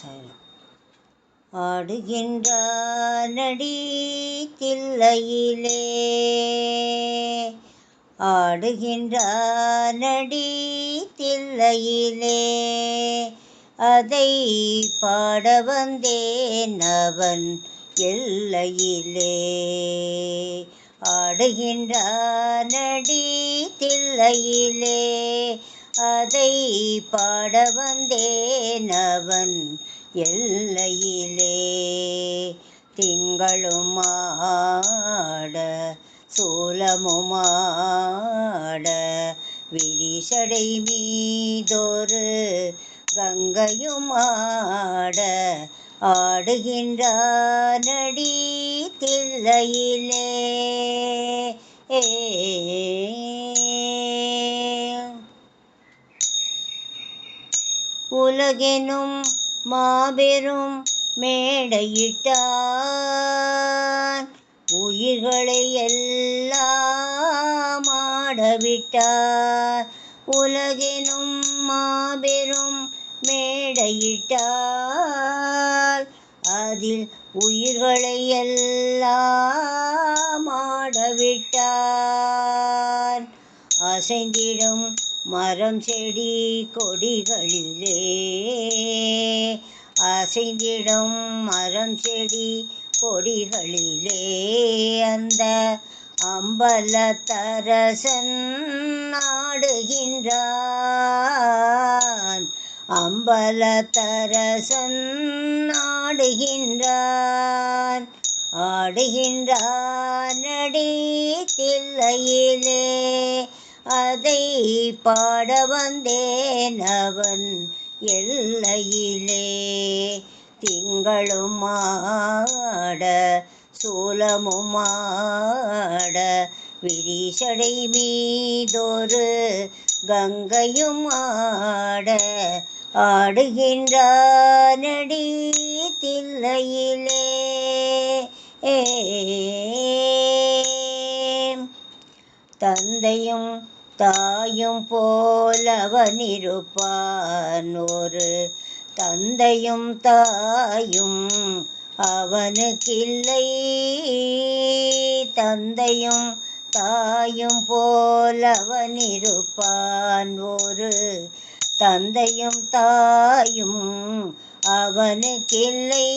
சரி ஆடுகின்றார் நடி தில்லையிலே. ஆடுகின்றார் நடி தில்லையிலே. அதை பாட வந்தேன் அவன் எல்லையிலே. ஆடுகின்ற நடி தில்லையிலே. அதை பாட வந்தேன் அவன் எல்லையிலே. திங்களும் ஆட சூலமும் ஆட விரிசடை மீதொரு கங்கையும் ஆட ஆடுகின்றார் நடி தில்லையிலே. ஏ உலகெனும் மாபெரும் மேடையிட்டார். உயிர்களை எல்லாம் ஆடவிட்டார். உலகெனும் மாபெரும் மேடையிட்டார். அதில் உயிர்களை எல்லாம் ஆடவிட்டார். அசைந்திடும் மரம் செடி கொடிகளிலே. அசைந்திடும் மரம் செடி கொடிகளிலே. அந்த அம்பலத்தரசன் நாடுகின்றான். அம்பலத்தரசன் நாடுகின்றான். ஆடுகின்றான் நடி தில்லையிலே. அதை பாட வந்தேன் அவன் எல்லையிலே. திங்களும் ஆட சூலமும் ஆட விரிசடை மீதொரு கங்கையும் ஆட ஆடுகின்றடி தில்லையிலே. தந்தையும் தாயும் போலவனிருப்பான் ஒரு தந்தையும் தாயும் அவனுக்கில்லை. தந்தையும் தாயும் போலவனிருப்பான் ஒரு தந்தையும் தாயும் அவனுக்கில்லை.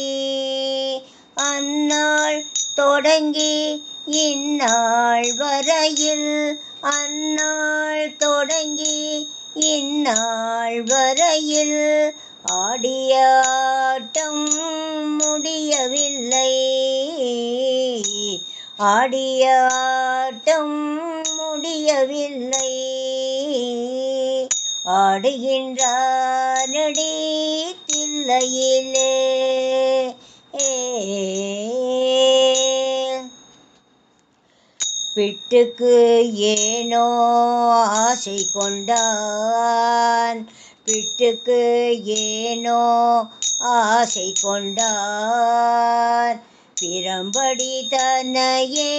அந்நாள் தொடங்கி இந்நாள் வரையில் அந்நாள் தொடங்கி இந்நாள் வரையில் ஆடிய ஆட்டம் முடியவில்லை. ஆடிய ஆட்டம் முடியவில்லை. ஆடுகின்றார் தில்லையிலே. பிட்டுக்கு ஏனோ ஆசை கொண்டான். பிட்டுக்கு ஏனோ ஆசை கொண்டான். பிரம்படி தன்னையே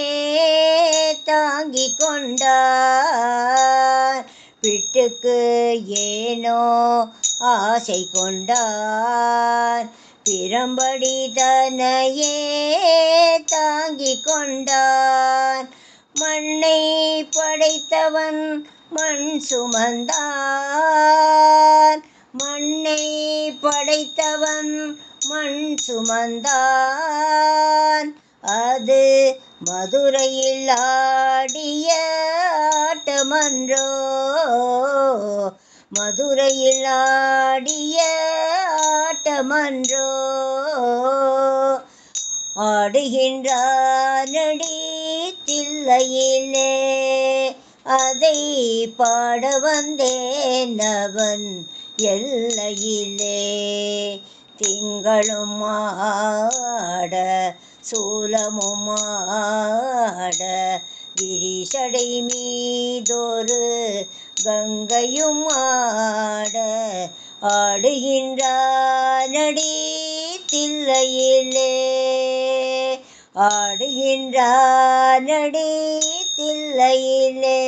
தாங்கி கொண்டான். பிட்டுக்கு ஏனோ ஆசை கொண்டான். பிரம்படி தன்னையே தாங்கி கொண்டான். மண்ணை படைத்தவன் மண் சுமந்தார். மண்ணை படைத்தவன் மண் சுமந்தான் அது மதுரையில் ஆடிய ஆட்டமன்றோ? மதுரையில் ஆடிய ஆட்டமன்றோ? ஆடுகின்றார் தில்லையிலே அதை பாட வந்தேன் அவன் எல்லையிலே. திங்களும் ஆட சூலமும் ஆட விரிசடை மீதொரு கங்கையும் ஆட ஆடுகின்றானடி தில்லையிலே. ஆடுகின்றார் தில்லையிலே